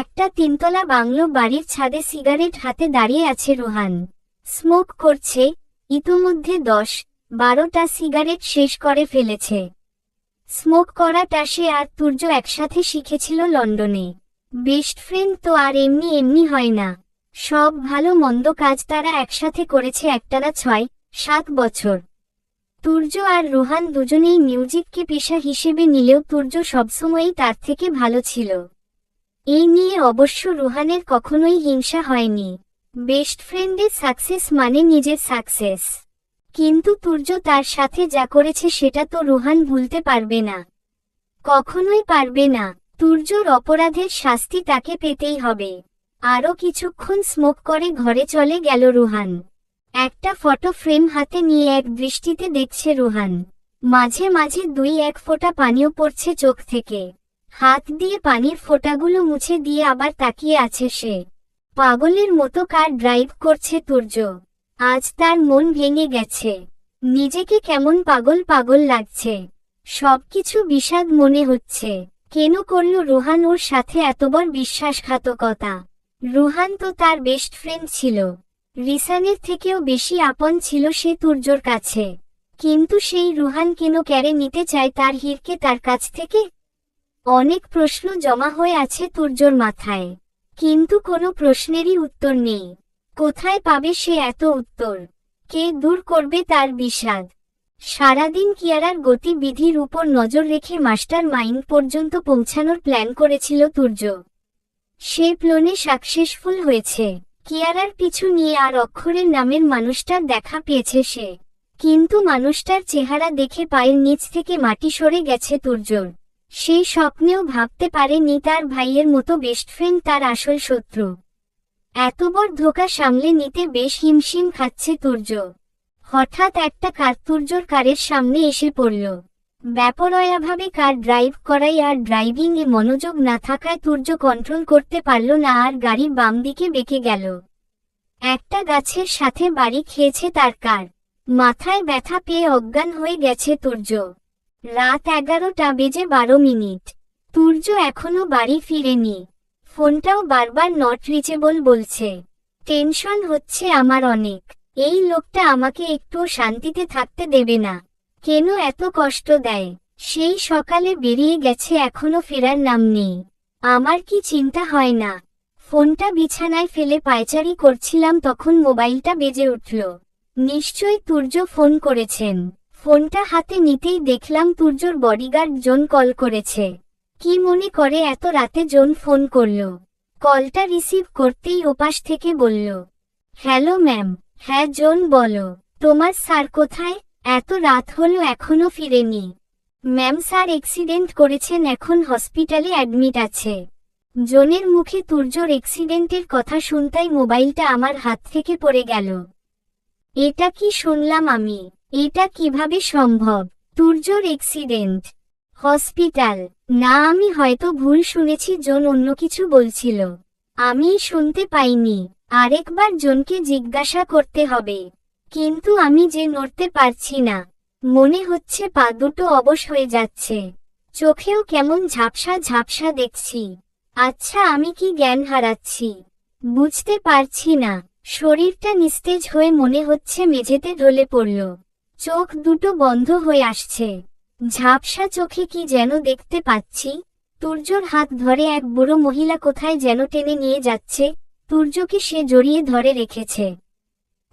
একটা তিনতলা বাংলো বাড়ির ছাদে সিগারেট হাতে দাঁড়িয়ে আছে রোহান। স্মোক করছে, ইতোমধ্যে দশ, বারোটা সিগারেট শেষ করে ফেলেছে। স্মোক করাটা সে আর তুর্য একসাথে শিখেছিল লন্ডনে। বেস্ট ফ্রেন্ড তো আর এমনি এমনি হয় না। সব ভালো মন্দ কাজ তারা একসাথে করেছে একটানা ছয়, সাত বছর। তুর্য আর রোহান দুজনেই মিউজিককে পেশা হিসেবে নিলেও তুর্য সবসময়ই তার থেকে ভালো ছিল। এই নিয়ে অবশ্য রুহানের কখনোই হিংসা হয়নি। বেস্ট ফ্রেন্ডের সাকসেস মানে নিজের সাকসেস। কিন্তু তুর্য তার সাথে যা করেছে সেটা তো রুহান ভুলতে পারবে না। কখনোই পারবে না। তুর্যর অপরাধের শাস্তি তাকে পেতেই হবে। আরও কিছুক্ষণ স্মোক করে ঘরে চলে গেল রুহান। একটা ফটো ফ্রেম হাতে নিয়ে এক দৃষ্টিতে দেখছে রুহান। মাঝে মাঝে দুই এক ফোঁটা পানিও পড়ছে চোখ থেকে। হাত দিয়ে পানির ফোঁটাগুলো মুছে দিয়ে আবার তাকিয়ে আছে সে। পাগলের মতো কার ড্রাইভ করছে তুর্য। আজ তার মন ভেঙে গেছে। নিজেকে কেমন পাগল পাগল লাগছে। সবকিছু বিষাদ মনে হচ্ছে। কেন করল রোহান ওর সাথে এতবার বিশ্বাসঘাতকতা? রুহান তো তার বেস্ট ফ্রেন্ড ছিল। রিসানের থেকেও বেশি আপন ছিল সে তুর্যর কাছে। কিন্তু সেই রুহান কেন ক্যারে নিতে চায় তার হিরকে তার কাছ থেকে? অনেক প্রশ্ন জমা হয়ে আছে তুর্যর মাথায়। কিন্তু কোনো প্রশ্নেরই উত্তর নেই। কোথায় পাবে সে এত উত্তর? কে দূর করবে তার বিষাদ? সারাদিন কিয়ারার গতিবিধির উপর নজর রেখে মাস্টার মাইন্ড পর্যন্ত পৌঁছানোর প্ল্যান করেছিল তুর্য। সে প্লনে সাকসেসফুল হয়েছে। কিয়ারার পিছু নিয়ে আর অক্ষরের নামের মানুষটার দেখা পেয়েছে সে। কিন্তু মানুষটার চেহারা দেখে পায়ের নিচ থেকে মাটি সরে গেছে তুর্যর। সেই স্বপ্নেও ভাবতে পারেনি তার ভাইয়ের মতো বেস্ট ফ্রেন্ড তার আসল শত্রু। এত বড় ধোকা সামলে নিতে বেশ হিমশিম খাচ্ছে তুর্য। হঠাৎ একটা কার তুর্যর কারের সামনে এসে পড়ল। ব্যাপরয়াভাবে কার ড্রাইভ করাই আর ড্রাইভিং এ মনোযোগ না থাকায় তুর্য কন্ট্রোল করতে পারল না আর গাড়ি বাম দিকে বেঁকে গেল। একটা গাছের সাথে বাড়ি খেয়েছে তার কার। মাথায় ব্যথা পেয়ে অজ্ঞান হয়ে গেছে তুর্য। রাত এগারোটা বেজে বারো মিনিট। তুর্য এখনও বাড়ি ফিরেনি। ফোনটাও বারবার নট রিচেবল বলছে। টেনশন হচ্ছে আমার অনেক। এই লোকটা আমাকে একটুও শান্তিতে থাকতে দেবে না। কেন এত কষ্ট দেয়? সেই সকালে বেরিয়ে গেছে, এখনও ফেরার নাম নেই। আমার কি চিন্তা হয় না? ফোনটা বিছানায় ফেলে পায়চারি করছিলাম, তখন মোবাইলটা বেজে উঠল। নিশ্চয়ই তুর্য ফোন করেছেন। ফোনটা হাতে নিতেই দেখলাম তুর্যর বডিগার্ড জোন কল করেছে। কি মনে করে এত রাতে জোন ফোন করল? কলটা রিসিভ করতেই ওপাশ থেকে বলল হ্যালো ম্যাম হ্যাঁ জোন বলো, তোমার স্যার কোথায়? এত রাত হলো এখনও ফিরেনি। ম্যাম স্যার অ্যাক্সিডেন্ট করেছেন এখন হসপিটালে অ্যাডমিট আছে। জোনের মুখে তুর্যর অ্যাক্সিডেন্টের কথা শুনতাই মোবাইলটা আমার হাত থেকে পড়ে গেল। এটা কি শুনলাম আমি? এটা কীভাবে সম্ভব? তুর্যর এক্সিডেন্ট হসপিটাল না, আমি হয়তো ভুল শুনেছি, জোন অন্য কিছু বলছিল। আমি শুনতে পাইনি। আরেকবার জোনকে জিজ্ঞাসা করতে হবে। কিন্তু আমি যে নড়তে পারছি না। মনে হচ্ছে পা দুটো অবশ হয়ে যাচ্ছে। চোখেও কেমন ঝাপসা ঝাপসা দেখছি। আচ্ছা আমি কি জ্ঞান হারাচ্ছি? বুঝতে পারছি না। শরীরটা নিস্তেজ হয়ে মনে হচ্ছে মেঝেতে ঢলে পড়ল। চোখ দুটো বন্ধ হয়ে আসছে। ঝাপসা চোখে কি যেন দেখতে পাচ্ছি, তুর্যর হাত ধরে এক বুড়ো মহিলা কোথায় যেন টেনে নিয়ে যাচ্ছে, তুর্যকে সে জড়িয়ে ধরে রেখেছে।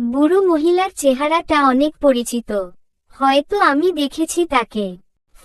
বুড়ো মহিলার চেহারাটা অনেক পরিচিত। হয়তো আমি দেখেছি তাকে।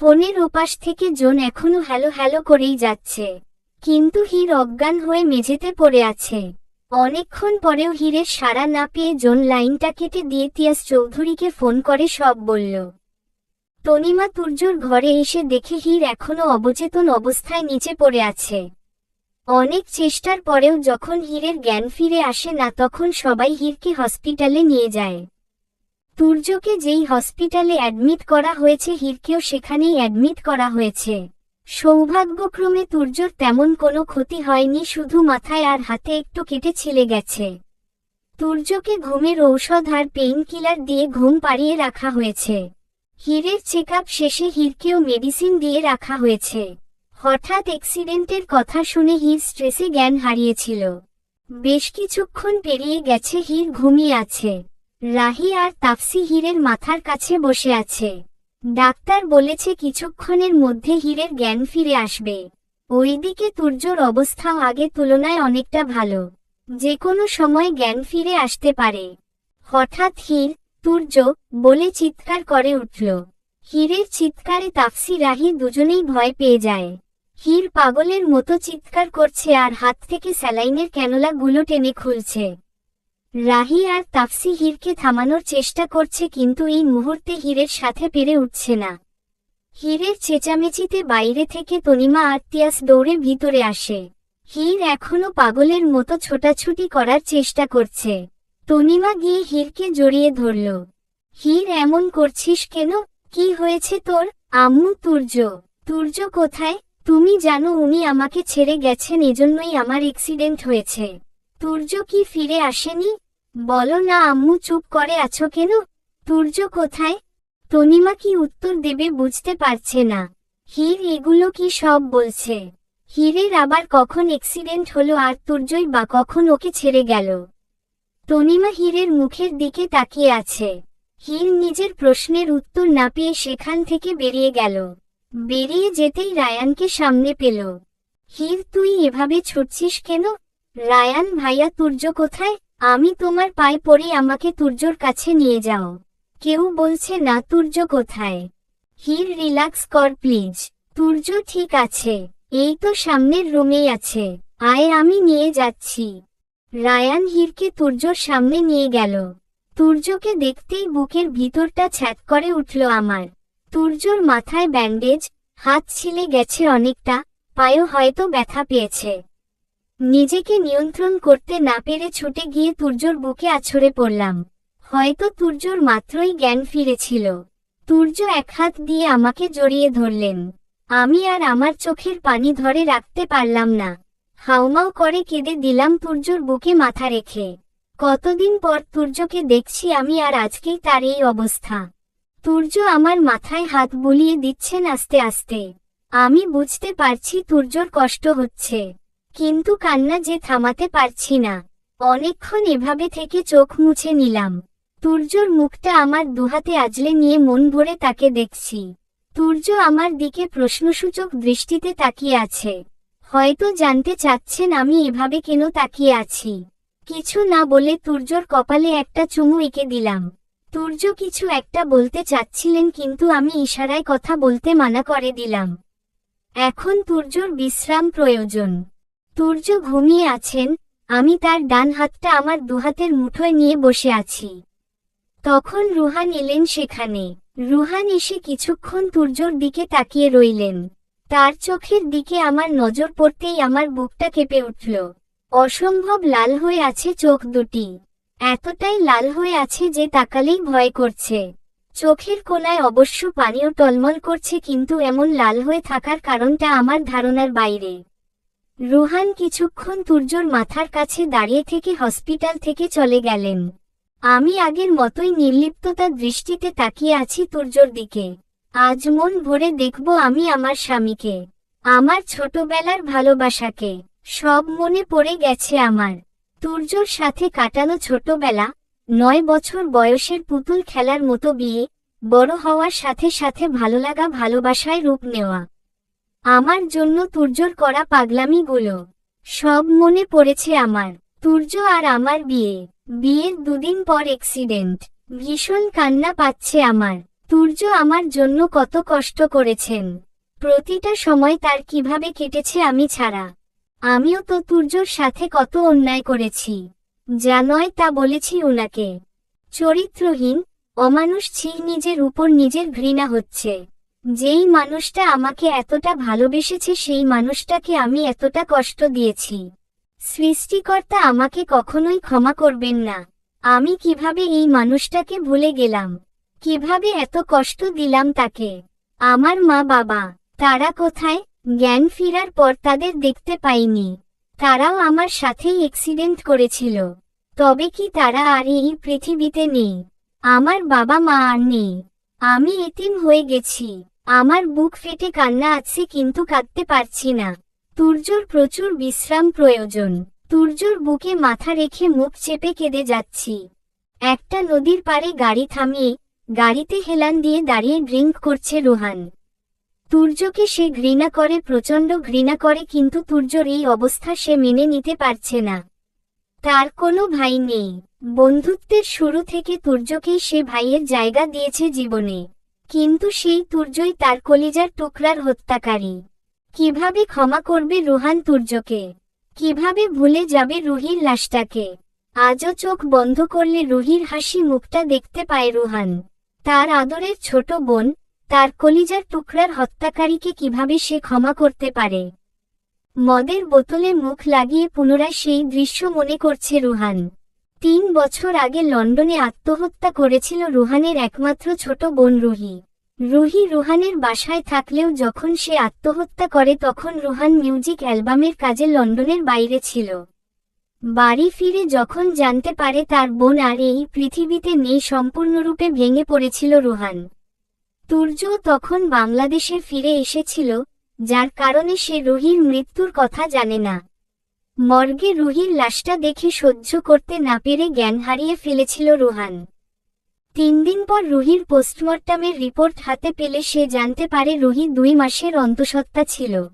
ফোনের ওপাশ থেকে জোন এখনও হ্যালো হ্যালো করেই যাচ্ছে। কিন্তু হীর অজ্ঞান হয়ে মেঝেতে পড়ে আছে। অনেকক্ষণ পরেও হীরের সাড়া না পেয়ে জোন লাইনটা কেটে দিয়ে তিয়াস চৌধুরীকে ফোন করে সব বলল। তনিমা তুর্যর ঘরে এসে দেখে হীর এখনও অবচেতন অবস্থায় নিচে পড়ে আছে। অনেক চেষ্টার পরেও যখন হীরের জ্ঞান ফিরে আসে না তখন সবাই হীরকে হসপিটালে নিয়ে যায়। তুর্যকে যেই হসপিটালে অ্যাডমিট করা হয়েছে, হীরকেও সেখানেই অ্যাডমিট করা হয়েছে। সৌভাগ্যক্রমে তুর্যর তেমন কোনো ক্ষতি হয়নি, শুধু মাথায় আর হাতে একটু কেটে ছিলে গেছে। তুর্যকে ঘুমের ঔষধ আর পেইন কিলার দিয়ে ঘুম পাড়িয়ে রাখা হয়েছে। হীরের চেক শেষে হীরকেও মেডিসিন দিয়ে রাখা হয়েছে। হঠাৎ অ্যাক্সিডেন্টের কথা শুনে হির স্ট্রেসে জ্ঞান হারিয়েছিল। বেশ কিছুক্ষণ পেরিয়ে গেছে, হির ঘুমিয়ে আছে। রাহি আর তাফসি হীরের মাথার কাছে বসে আছে। ডাক্তার বলেছে কিছুক্ষণের মধ্যে হীরের জ্ঞান ফিরে আসবে। ওইদিকে তুর্যর অবস্থাও আগে তুলনায় অনেকটা ভালো। যে কোনো সময় জ্ঞান ফিরে আসতে পারে। হঠাৎ হীর তুর্য বলে চিৎকার করে উঠল। হীরের চিৎকারে তাফসি রাহি দুজনেই ভয় পেয়ে যায়। হীর পাগলের মতো চিৎকার করছে আর হাত থেকে স্যালাইনের ক্যানোলাগুলো টেনে খুলছে। রাহি আর তাফসি হীরকে থামানোর চেষ্টা করছে কিন্তু এই মুহূর্তে হীরের সাথে পেরে উঠছে না। হীরের চেঁচামেচিতে বাইরে থেকে তনিমা আত্মিয়াস দৌড়ে ভিতরে আসে। হীর এখনও পাগলের মতো ছোটাছুটি করার চেষ্টা করছে। তনিমা গিয়ে হীরকে জড়িয়ে ধরল। হীর, এমন করছিস কেন? কি হয়েছে তোর? আম্মু, তুর্য। তুর্য কোথায়? তুমি জানো উনি আমাকে ছেড়ে গেছেন, এজন্যই আমার অ্যাক্সিডেন্ট হয়েছে। তুর্য কি ফিরে আসেনি? বলো না, আম্মু চুপ করে আছো কেন? তুর্য কোথায়? তনিমা কি উত্তর দেবে বুঝতে পারছে না। হীর এগুলো কি সব বলছে? হীরের আবার কখন অ্যাক্সিডেন্ট হলো আর তুর্যই বা কখন ওকে ছেড়ে গেল? তনিমা হীরের মুখের দিকে তাকিয়ে আছে। হীর নিজের প্রশ্নের উত্তর না পেয়ে সেখান থেকে বেরিয়ে গেল। বেরিয়ে যেতেই রায়ানকে সামনে পেল। হীর, তুই এভাবে ছুটছিস কেন? রায়ান, ভাইয়া, তুর্য কোথায়? আমি তোমার পায়ে পড়ে আমাকে তুর্যর কাছে নিয়ে যাও। কেউ বলছে, না, তুর্য কোথায়? হির রিল্যাক্স কর, প্লিজ। তুর্য ঠিক আছে। এই তো সামনের রুমেই আছে। আয়, আমি নিয়ে যাচ্ছি। রায়ান হিরকে তুর্যর সামনে নিয়ে গেল। তুর্যকে দেখতেই বুকের ভিতরটা ছ্যাত করে উঠল আমার। তুর্যর মাথায় ব্যান্ডেজ, হাত ছিলে গেছে অনেকটা, পায়েও হয়তো ব্যথা পেয়েছে। নিজেকে নিয়ন্ত্রণ করতে না পেরে ছুটে গিয়ে তুর্যর বুকে আছড়ে পড়লাম। হয়তো তুর্যর মাত্রই জ্ঞান ফিরেছিল। তুর্য এক হাত দিয়ে আমাকে জড়িয়ে ধরলেন। আমি আর আমার চোখের পানি ধরে রাখতে পারলাম না। হাউমাউ করে কেঁদে দিলাম তুর্যর বুকে মাথা রেখে। কতদিন পর তুর্যকে দেখছি আমি আর আজকেই তার এই অবস্থা। তুর্য আমার মাথায় হাত বুলিয়ে দিচ্ছেন আস্তে আস্তে। আমি বুঝতে পারছি তুর্যর কষ্ট হচ্ছে। কিন্তু কান্না যে থামাতে পারছি না। অনেকক্ষণ এভাবে থেকে চোখ মুছে নিলাম। তুর্যর মুখটা আমার দুহাতে আজলে নিয়ে মন ভরে তাকে দেখছি। তুর্য আমার দিকে প্রশ্নসূচক দৃষ্টিতে তাকিয়ে আছে। হয়তো জানতে চাচ্ছেন আমি এভাবে কেন তাকিয়ে আছি। কিছু না বলে তুর্যর কপালে একটা চুমু এঁকে দিলাম। তুর্য কিছু একটা বলতে চাচ্ছিলেন কিন্তু আমি ইশারায় কথা বলতে মানা করে দিলাম। এখন তুর্যর বিশ্রাম প্রয়োজন। তুর্য ঘুমিয়ে আছেন, আমি তার ডান হাতটা আমার দুহাতের মুঠোয় নিয়ে বসে আছি। তখন রুহান এলেন সেখানে। রুহান এসে কিছুক্ষণ তুর্যর দিকে তাকিয়ে রইলেন। তার চোখের দিকে আমার নজর পড়তেই আমার বুকটা কেঁপে উঠল। অসম্ভব লাল হয়ে আছে চোখ দুটি। এতটাই লাল হয়ে আছে যে তাকালেই ভয় করছে। চোখের কোনায় অবশ্য পানীয় টলমল করছে কিন্তু এমন লাল হয়ে থাকার কারণটা আমার ধারণার বাইরে। রুহান কিছুক্ষণ তুর্যর মাথার কাছে দাঁড়িয়ে থেকে হসপিটাল থেকে চলে গেলেন। আমি আগের মতোই নির্লিপ্ততার দৃষ্টিতে তাকিয়ে আছি তুর্যর দিকে। আজ মন ভরে দেখব আমি আমার স্বামীকে, আমার ছোটবেলার ভালোবাসাকে। সব মনে পড়ে গেছে আমার। তুর্যর সাথে কাটানো ছোটবেলা, নয় বছর বয়সের পুতুল খেলার মতো বিয়ে, বড় হওয়ার সাথে সাথে ভালোলাগা ভালোবাসায় রূপ নেওয়া। আমার জন্য তুর্যর করা পাগলামিগুলো সব মনে পড়েছে আমার। তুর্য আর আমার বিয়ে। বিয়ের দুদিন পর অ্যাক্সিডেন্ট ভীষণ কান্না পাচ্ছে আমার। তুর্য আমার জন্য কত কষ্ট করেছেন। প্রতিটা সময় তার কীভাবে কেটেছে আমি ছাড়া। আমিও তো তুর্যর সাথে কত অন্যায় করেছি। যা নয় তা বলেছি উনাকে। চরিত্রহীন, অমানুষ ছি নিজের উপর নিজের ঘৃণা হচ্ছে। যেই মানুষটা আমাকে এতটা ভালোবেসেছে, সেই মানুষটাকে আমি এতটা কষ্ট দিয়েছি। সৃষ্টিকর্তা আমাকে কখনোই ক্ষমা করবেন না। আমি কীভাবে এই মানুষটাকে ভুলে গেলাম? কীভাবে এত কষ্ট দিলাম তাকে? আমার মা বাবা, তারা কোথায়? জ্ঞান ফিরার পর তাদের দেখতে পাইনি। তারাও আমার সাথেই অ্যাক্সিডেন্ট করেছিল। তবে কি তারা আর এই পৃথিবীতে নেই? আমার বাবা মা আর নেই। আমি এতিম হয়ে গেছি। আমার বুক ফেটে কান্না আছে কিন্তু কাঁদতে পারছি না। তুর্যর প্রচুর বিশ্রাম প্রয়োজন। তুর্যর বুকে মাথা রেখে মুখ চেপে কেঁদে যাচ্ছি। একটা নদীর পাড়ে গাড়ি থামিয়ে, গাড়িতে হেলান দিয়ে দাঁড়িয়ে ড্রিঙ্ক করছে রোহান। তুর্যকে সে ঘৃণা করে, প্রচণ্ড ঘৃণা করে কিন্তু তুর্যর এই অবস্থা সে মেনে নিতে পারছে না। তার কোনো ভাই নেই। বন্ধুত্বের শুরু থেকে তুর্যকেই সে ভাইয়ের জায়গা দিয়েছে জীবনে। কিন্তু সেই তুর্যই তার কলিজার টুকরার হত্যাকারী। কীভাবে ক্ষমা করবে রুহান তুর্যকে কীভাবে ভুলে যাবে রুহির লাশটাকে? আজও চোখ বন্ধ করলে রুহির হাসি মুখটা দেখতে পায় রুহান। তার আদরের ছোট বোন, তার কলিজার টুকরার হত্যাকারীকে কীভাবে সে ক্ষমা করতে পারে? মদের বোতলে মুখ লাগিয়ে পুনরায় সেই দৃশ্য মনে করছে রুহান। তিন বছর আগে লন্ডনে আত্মহত্যা করেছিল রুহানের একমাত্র ছোট বোন রুহি। রুহি রুহানের বাসায় থাকলেও যখন সে আত্মহত্যা করে তখন রুহান মিউজিক অ্যালবামের কাজে লন্ডনের বাইরে ছিল। বাড়ি ফিরে যখন জানতে পারে তার বোন আর এই পৃথিবীতে নেই সম্পূর্ণরূপে ভেঙে পড়েছিল রুহান। তুর্য তখন বাংলাদেশে ফিরে এসেছিল, যার কারণে সে রুহির মৃত্যুর কথা জানে না। মর্গে রুহির লাশটা দেখে সহ্য করতে না পেরে জ্ঞান হারিয়ে ফেলেছিল রুহান। তিন দিন পর রুহির পোস্টমর্টমের রিপোর্ট হাতে পেলে সে জানতে পারে রুহি দুই মাসের অন্তঃসত্ত্বা ছিল।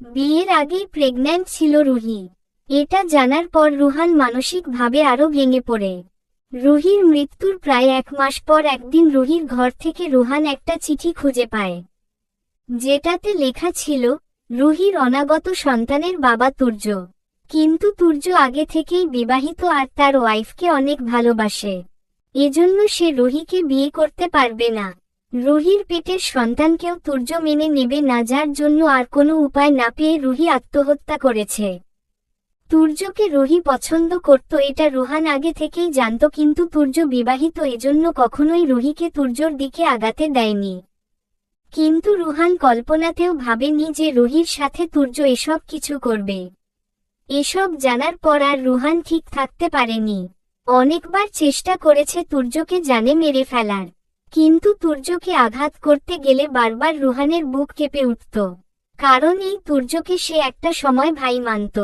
বিয়ের আগেই প্রেগন্যান্ট ছিল রুহি। এটা জানার পর রুহান মানসিকভাবে আরও ভেঙে পড়ে। রুহির মৃত্যুর প্রায় এক মাস পর একদিন রুহির ঘর থেকে রুহান একটা চিঠি খুঁজে পায়। যেটাতে লেখা ছিল রুহির অনাগত সন্তানের বাবা তুর্য। কিন্তু তুর্য আগে থেকেই বিবাহিত আর তার ওয়াইফকে অনেক ভালোবাসে। এজন্য সে রুহিকে বিয়ে করতে পারবে না। রুহির পেটের সন্তানকেও তুর্য মেনে নেবে না, যার জন্য আর কোনো উপায় না পেয়ে রুহি আত্মহত্যা করেছে। তুর্যকে রুহি পছন্দ করত, এটা রুহান আগে থেকেই জানত, কিন্তু তুর্য বিবাহিত এজন্য কখনোই রুহিকে তুর্যর দিকে আগাতে দেয়নি। কিন্তু রুহান কল্পনাতেও ভাবেনি যে রুহির সাথে তুর্য এসব কিছু করবে। এসব জানার পর আর রুহান ঠিক থাকতে পারেনি। অনেকবার চেষ্টা করেছে তুর্যকে জানে মেরে ফেলার। কিন্তু তুর্যকে আঘাত করতে গেলে বারবার রুহানের বুক কেঁপে উঠত। কারণ এই তুর্যকে সে একটা সময় ভাই মানত।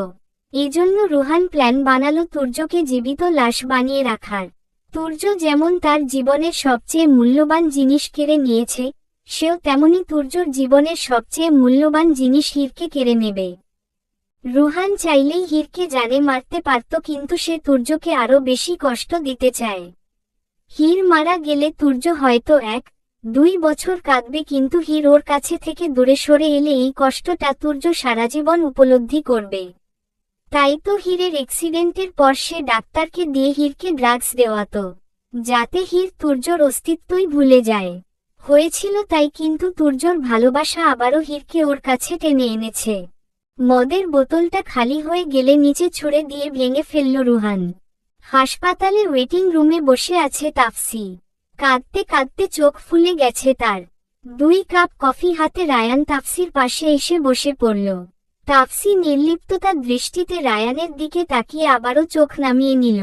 এজন্য রুহান প্ল্যান বানালো তুর্যকে জীবিত লাশ বানিয়ে রাখার। তুর্য যেমন তার জীবনের সবচেয়ে মূল্যবান জিনিস কেড়ে নিয়েছে সেও তেমনি তুর্যর জীবনের সবচেয়ে মূল্যবান জিনিস হিরকে কেড়ে নেবে। রুহান চাইলেই হিরকে জানে মারতে পারত কিন্তু সে তুর্যকে আরও বেশি কষ্ট দিতে চায়। হির মারা গেলে তুর্য হয়তো এক, দুই বছর কাঁদবে কিন্তু হির ওর কাছে থেকে দূরে সরে এলে এই কষ্টটা তুর্য সারা জীবন উপলব্ধি করবে। তাই তো হিরের অ্যাক্সিডেন্টের পর সে ডাক্তারকে দিয়ে হিরকে ড্রাগস দেওয়াত, যাতে হির তুর্যর অস্তিত্বই ভুলে যায়। হয়েছিল তাই কিন্তু তুর্যর ভালোবাসা আবারও হিরকে ওর কাছে টেনে এনেছে। মদের বোতলটা খালি হয়ে গেলে নিচে ছুড়ে দিয়ে ভেঙে ফেলল রুহান। হাসপাতালে ওয়েটিং রুমে বসে আছে তাফসি। কাঁদতে কাঁদতে চোখ ফুলে গেছে তার। দুই কাপ কফি হাতে রায়ান তাফসির পাশে এসে বসে পড়ল। তাফসি নির্লিপ্ততার দৃষ্টিতে রায়ানের দিকে তাকিয়ে আবারও চোখ নামিয়ে নিল।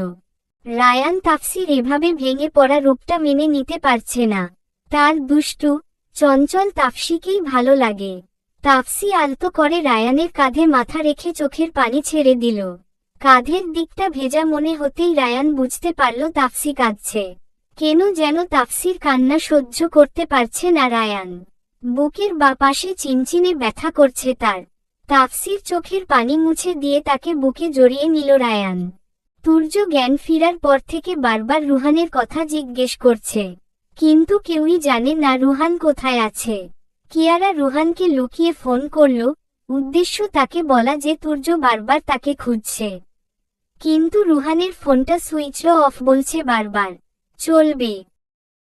রায়ান তাফসির এভাবে ভেঙে পড়া রূপটা মেনে নিতে পারছে না। তার দুষ্টু, চঞ্চল তাফসিকেই ভালো লাগে। তাফসি আলতো করে রায়ানের কাঁধে মাথা রেখে চোখের পানি ছেড়ে দিল। কাঁধের দিকটা ভেজা মনে হতেই রায়ান বুঝতে পারল তাফসি কাঁদছে। কেন যেন তাফসির কান্না সহ্য করতে পারছে না রায়ান। বুকের বা পাশে চিনচিনে ব্যথা করছে তার। তাফসির চোখের পানি মুছে দিয়ে তাকে বুকে জড়িয়ে নিল রায়ান। তুর্য জ্ঞান ফিরার পর থেকে বারবার রুহানের কথা জিজ্ঞেস করছে। কিন্তু কেউই জানে না রুহান কোথায় আছে। কিয়ারা রুহানকে লুকিয়ে ফোন করল, উদ্দেশ্য তাকে বলা যে তুর্য বারবার তাকে খুঁজছে। কিন্তু রুহানের ফোনটা সুইচ অফ বলছে বারবার। চলবে।